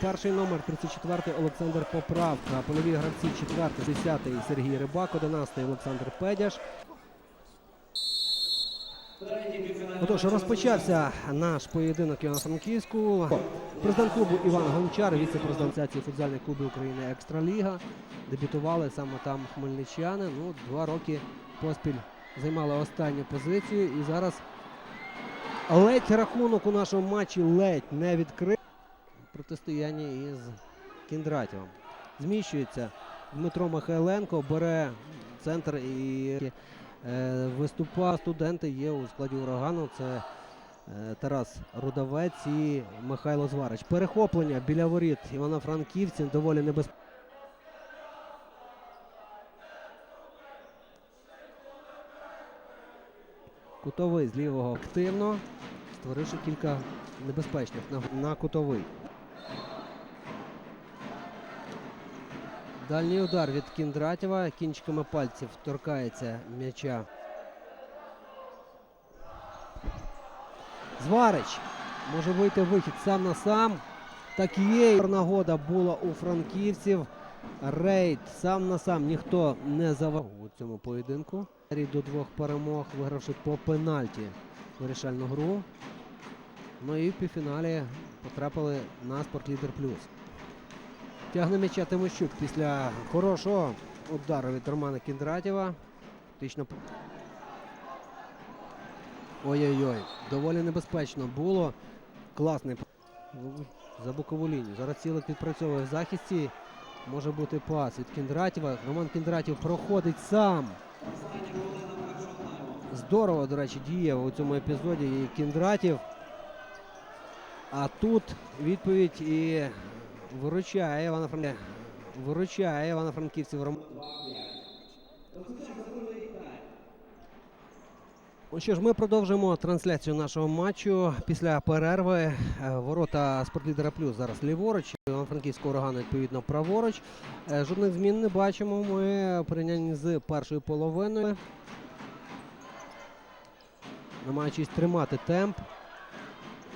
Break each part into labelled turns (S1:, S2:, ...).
S1: перший номер 34 Олександр Поправка. Польові гравці 4 10 Сергій Рибак, 11 Олександр Педяш. Отож, розпочався наш поєдинок Івано-Франківську. Президент клубу Іван Гончар, віце-президент Асоціації футзальних клубів України Екстраліга. Дебютували саме там хмельничани. Ну, два роки поспіль займали останню позицію. І зараз ледь рахунок у нашому матчі ледь не відкрив. Протистояння із Кіндратєвим. Зміщується Дмитро Михайленко, бере центр і е, виступа студенти є у складі урагану. Це е, Тарас Рудавець і Михайло Зварич. Перехоплення біля воріт Івано-Франківців доволі небезпечно. Кутовий з лівого активно, створивши кілька небезпечних на кутовий. Дальній удар від Кіндратєва. Кінчиками пальців торкається м'яча. Зварич може вийти вихід сам на сам. Так. Нагода була у франківців. Рейд сам на сам ніхто не завав у цьому поєдинку. Рід До двох перемог, вигравши по пенальті вирішальну гру. Ну і в півфіналі потрапили на Спортлідер Плюс. Тягне м'яча Тимощук після хорошого удару від Романа Кіндратєва. Фактично. Ой-ой-ой, доволі небезпечно було. Класний за бокову лінію. Зараз цілик відпрацьовує в захисті. Може бути пас від Кіндратєва. Роман Кіндратєв проходить сам. Здорово, до речі, діяв у цьому епізоді і Кіндратів. А тут відповідь і виручає Івана Франківців. Виручає Івана Франківців. Що ж, ми продовжуємо трансляцію нашого матчу після перерви. Е, Ворота спортлідера плюс зараз ліворуч. Іван Франківського урагану відповідно праворуч. Е, Жодних змін не бачимо. Ми порівнянні з першою половиною. Намагаючись тримати темп.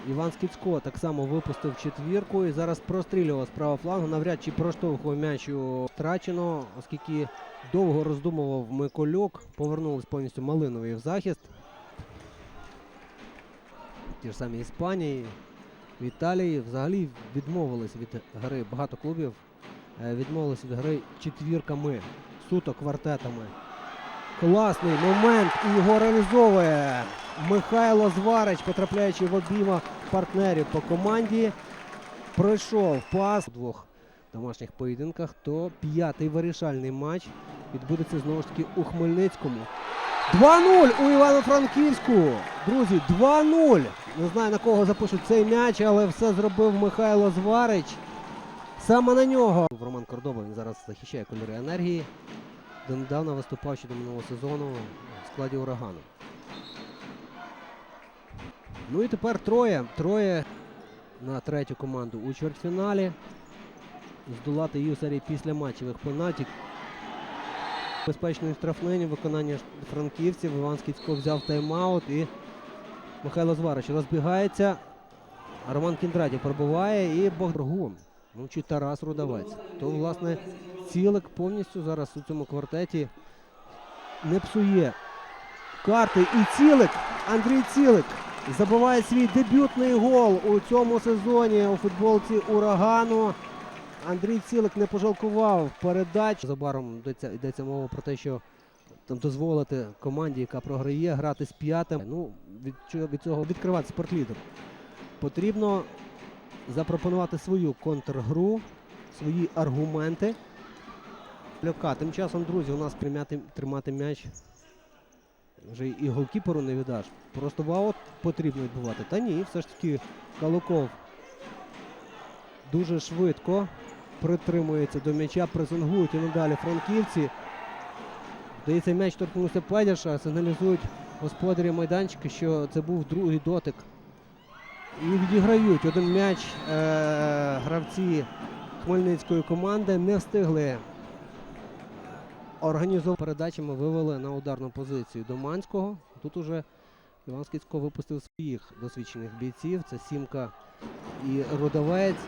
S1: Іван Скіцько так само випустив четвірку і зараз прострілював з правого флангу. Навряд чи проштовхував м'яч у втрачено, оскільки довго роздумував Микольок. Повернулись повністю Малиновий в захист. Ті ж самі Іспанії, в Італії взагалі відмовились від гри. Багато клубів е, відмовились від гри четвірками, суто квартетами. Класний момент і його реалізовує Михайло Зварич, потрапляючи в обійма партнерів по команді. Пройшов пас у двох домашніх поєдинках. То п'ятий вирішальний матч відбудеться знову ж таки у Хмельницькому. 2-0 у Івано-Франківську. Друзі, 2-0. Не знаю на кого запишуть цей м'яч, але все зробив Михайло Зварич. Саме на нього. Роман Кордоба він зараз захищає кольори енергії. Донедавна виступав ще до минулого сезону в складі урагану. Ну і тепер троє. Троє на третю команду у чвертьфіналі. Здолати серії після матчевих пенальтів. Безпечною штрафниню виконання франківців. Іван Скіцько взяв тайм-аут і Михайло Зварич розбігається. Роман Кіндратів пробиває і Богдоргун. Мовчить Тарас Рудавець. То, власне, цілик повністю зараз у цьому квартеті не псує карти. І цілик, Андрій Цілик забиває свій дебютний гол у цьому сезоні у футболці урагану. Андрій Цілик не пожалкував передач. Забаром йдеться, йдеться мова про те, що там дозволити команді, яка програє, грати з п'ятим. Ну, від, від цього відкривати спортлідер. Потрібно запропонувати свою контргру, свої аргументи. Льовка. Тим часом, друзі, у нас прийняти, тримати м'яч. Вже і голкіперу не віддаш. Просто ваут потрібно відбувати. Та ні, все ж таки Калуков дуже швидко притримується до м'яча, пресингують і надалі франківці. Здається, м'яч торкнувся Педяша, сигналізують господарі майданчика, що це був другий дотик. І відіграють один м'яч е- гравці хмельницької команди. Не встигли організовувати передачами, вивели на ударну позицію Доманського. Тут уже Іван Скицько випустив своїх досвідчених бійців. Це Сімка і Рудовець.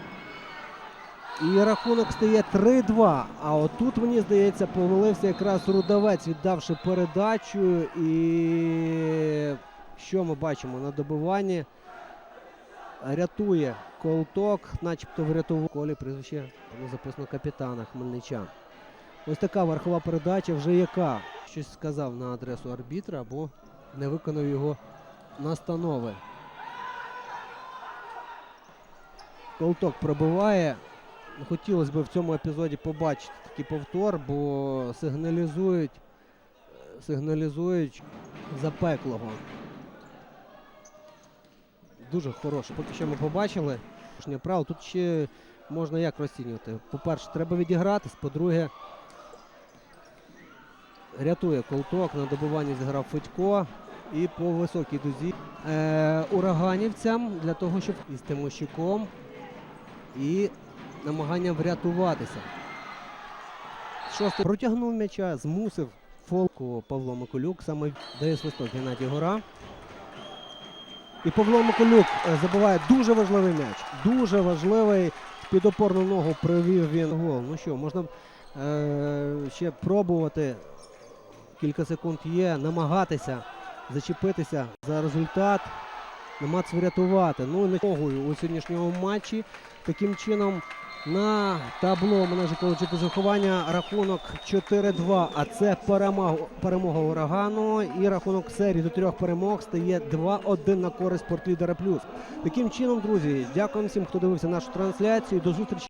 S1: І рахунок стає 3-2. А отут, мені здається, помилився якраз Рудавець, віддавши передачу. І що ми бачимо на добиванні? Рятує колток, начебто врятував колі прізвище записано капітана Хмельничан. Ось така верхова передача вже яка. Щось сказав на адресу арбітра або не виконав його настанови. Колток пробиває. Ну, Хотілося б в цьому епізоді побачити такий повтор, бо сигналізують, сигналізують запеклого. Дуже хороше. Поки що ми побачили. Тут ще можна як розцінювати. По-перше, треба відігратись. По-друге, рятує колток. На добуванні зіграв Федько. І по високій дузі е, ураганівцям для того, щоб із Тимощуком і намагання врятуватися. Шостий протягнув м'яча, змусив фолку Павло Миколюк. Саме дає свисток Геннадій Гора. І Павло Миколюк е, забиває дуже важливий м'яч. Дуже важливий. Під опорну ногу привів він гол. Ну що, можна е, ще пробувати. Кілька секунд є, намагатися зачепитися за результат, намагатися врятувати. Ну, не ногою у сьогоднішньому матчі. Таким чином на табло коледжу та заховання рахунок 4-2. А це перемога, перемога урагану. І рахунок серії до трьох перемог стає 2-1 на користь спортлідера плюс. Таким чином, друзі, дякуємо всім, хто дивився нашу трансляцію. До зустрічі.